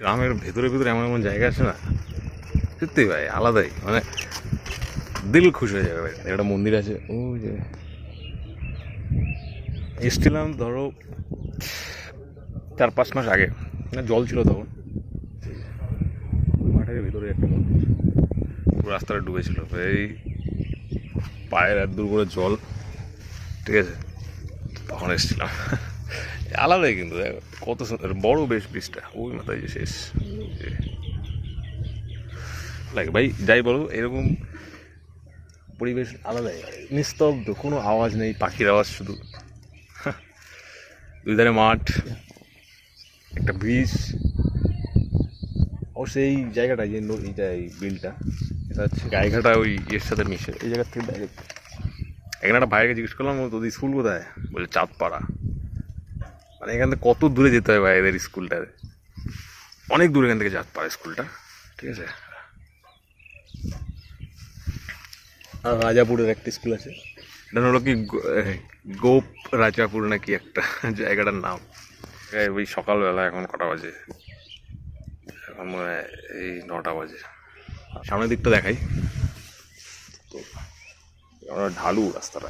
গ্রামের ভেতরে ভেতরে এমন এমন জায়গা আছে না? সত্যি ভাই, আলাদাই মানে দিল খুশ হয়ে যাবে ভাই। একটা মন্দির আছে ও যে। এসছিলাম ধরো চার পাঁচ মাস আগে না জল ছিল তখন। মাঠের ভিতরে একটা মন্দির। পুরো রাস্তাটা ডুবেছিল, এই পায়ের এক দূর করে জল, ঠিক আছে? তখন এসেছিলাম। আলাদাই কিন্তু দেখো, কত সুন্দর বড় বেশ ব্রিজটা ওই মাথায় যে শেষ। লাগে ভাই যাই বলো এরকম পরিবেশ আলাদাই। নিস্তব্ধ কোনো আওয়াজ নেই পাখির আওয়াজ শুধু। দুই ধারে মাঠ একটা ব্রিজ। ও সেই জায়গাটা যে এইটা এই বিলটা এটা হচ্ছে গায়েঘাটা ওই ইয়ের সাথে মিশে। এই জায়গার থেকে ডাইরেক্ট এখানে একটা ভাইকে জিজ্ঞেস করলাম তোদের স্কুল কোথায়? বলে চাঁদপাড়া। মানে এখান থেকে কত দূরে যেতে হয় ভাই এদের স্কুলটাতে অনেক দূরে এখান থেকে চাঁদপাড়া স্কুলটা ঠিক আছে? আর রাজাপুরের একটা স্কুল আছে। এটা হলো কি গো- গোপ রাজাপুর নাকি একটা জায়গাটার নাম? ওই সকালবেলা এখন কটা বাজে? এখন মনে হয় এই নটা বাজে। সামনের দিকটা দেখাই। তো ঢালু রাস্তাটা।